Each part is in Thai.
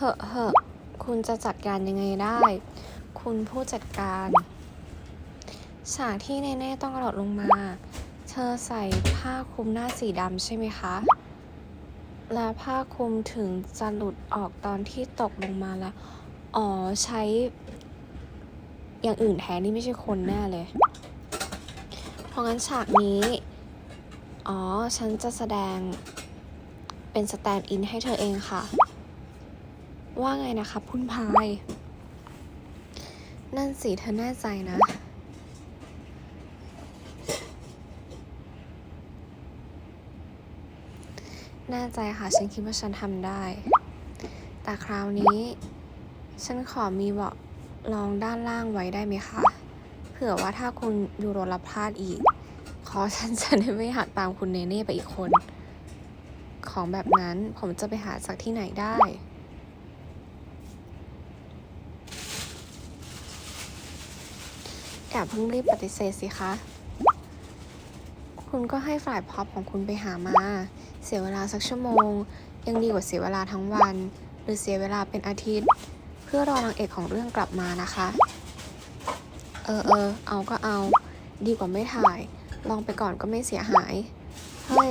เหอะเหอะคุณจะจัดการยังไงได้ คุณผู้จัดการฉากที่เนเน่ต้องกระโดดลงมา เธอใส่ผ้าคลุมหน้าสีดำใช่ไหมคะ และผ้าคลุมถึงจะหลุดออกตอนที่ตกลงมาแล้ว อ๋อใช้ อย่างอื่นแทนนี่ไม่ใช่คนแน่เลย เพราะงั้นฉากนี้ อ๋อ ฉันจะแสดงเป็นสแตนด์อินให้เธอเองค่ะ ว่าไงนะคะพุ่นพาย นั่นสิเธอแน่ใจนะ แน่ใจค่ะ ฉันคิดว่าฉันทำได้ แต่คราวนี้ ฉันขอมีเบาะรองด้านล่างไว้ได้ไหมคะ เผื่อว่าถ้าคุณยูโรรับพลาดอีก ขอฉันจะได้ไม่หักตามคุณเนเน่ไปอีกคน ของแบบนั้นผมจะไปหาจากที่ไหนได้ อย่าเพิ่งรีบปฏิเสธสิคะ คุณก็ให้ฝ่ายพอปของคุณไปหามา เสียเวลาสักชั่วโมง ยังดีกว่าเสียเวลาทั้งวัน หรือเสียเวลาเป็นอาทิตย์ เพื่อรอนางเอกของเรื่องกลับมานะคะ เออเออเอาก็เอา ดีกว่าไม่ถ่าย ลองไปก่อนก็ไม่เสียหาย เฮ้ย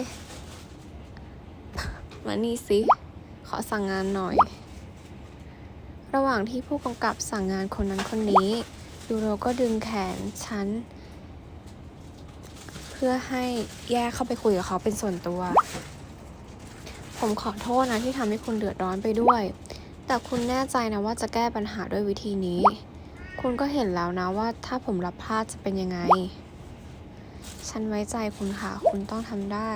มานี่สิ ขอสั่งงานหน่อย ระหว่างที่ผู้กำกับสั่งงานคนนั้นคนนี้ ยูโรก็ดึงแขนฉัน เพื่อให้แยกเข้าไปคุยกับเขาเป็นส่วนตัว ผมขอโทษนะที่ทำให้คุณเดือดร้อนไปด้วย แต่คุณแน่ใจนะว่าจะแก้ปัญหาด้วยวิธีนี้ คุณก็เห็นแล้วนะว่าถ้าผมรับพลาดจะเป็นยังไง ฉันไว้ใจคุณค่ะ คุณต้องทำได้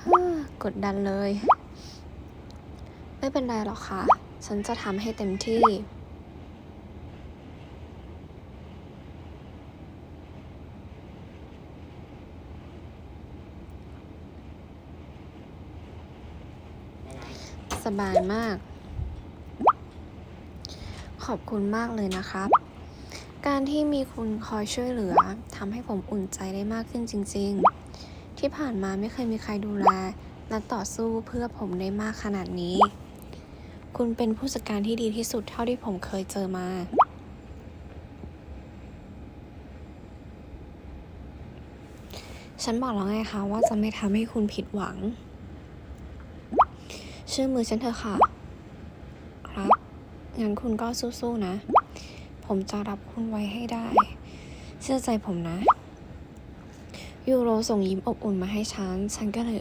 ฮ่ากดดันเลย ไม่เป็นไรหรอกค่ะ ฉันจะทำให้เต็มที่ สบายมาก ขอบคุณมากเลยนะครับ การที่มีคุณคอยช่วยเหลือทำให้ผมอุ่นใจได้มากขึ้นจริง ๆ ที่ผ่านมาไม่เคยมีใครดูแล และต่อสู้เพื่อผมได้มากขนาดนี้ คุณเป็นผู้จัดการที่ดีที่สุดเท่าที่ผมเคยเจอมาฉันบอกแล้วไงคะว่าจะไม่ทำให้คุณผิดหวัง เชื่อมือฉันเถอะค่ะ ครับ งั้นคุณก็สู้ๆนะ ผมจะรับคุณไว้ให้ได้ เชื่อใจผมนะ ยูโรส่งยิ้มอบอุ่นมาให้ฉัน ฉันก็เลย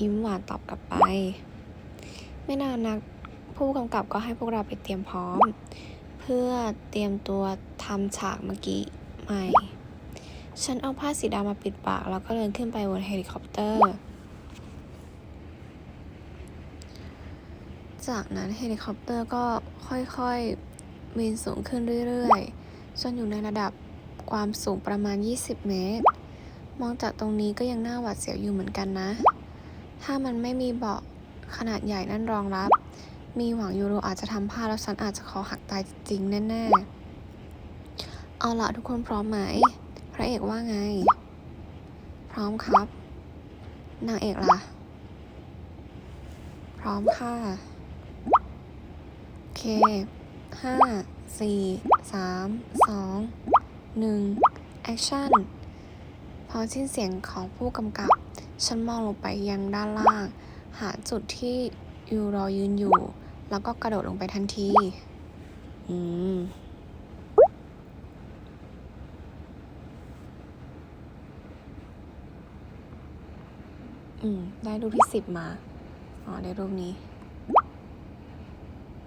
ยิ้มหวานตอบกลับไป ไม่นานนักผู้กำกับก็ให้พวกเราไปเตรียมพร้อม เพื่อเตรียมตัวทำฉากเมื่อกี้ใหม่ ฉันเอาผ้าสีดำมาปิดปาก แล้วก็เดินขึ้นไปบนเฮลิคอปเตอร์ จากนั้นเฮลิคอปเตอร์ก็ค่อยๆบินสูงขึ้นเรื่อยๆ จนอยู่ในระดับความสูงประมาณ 20 เมตร มองจากตรงนี้ก็ยังน่าหวาดเสียวอยู่เหมือนกันนะ ถ้ามันไม่มีเบาะขนาดใหญ่นั่นรองรับ มีหวังยูโรอาจจะทำพลาดแล้วฉันอาจจะคอหักตายจริงแน่ๆ เอาละทุกคนพร้อมไหม พระเอกว่าไง พร้อมครับ นางเอกล่ะ พร้อมค่ะ เคห้าสี่สามสองหนึ่งแอคชั่น พอสิ้นเสียงของผู้กำกับ ฉันมองลงไปยังด้านล่าง หาจุดที่ยูรอยืนอยู่ แล้วก็กระโดดลงไปทันที อืมอืม ได้รูปที่สิบมา อ๋อ ได้รูปนี้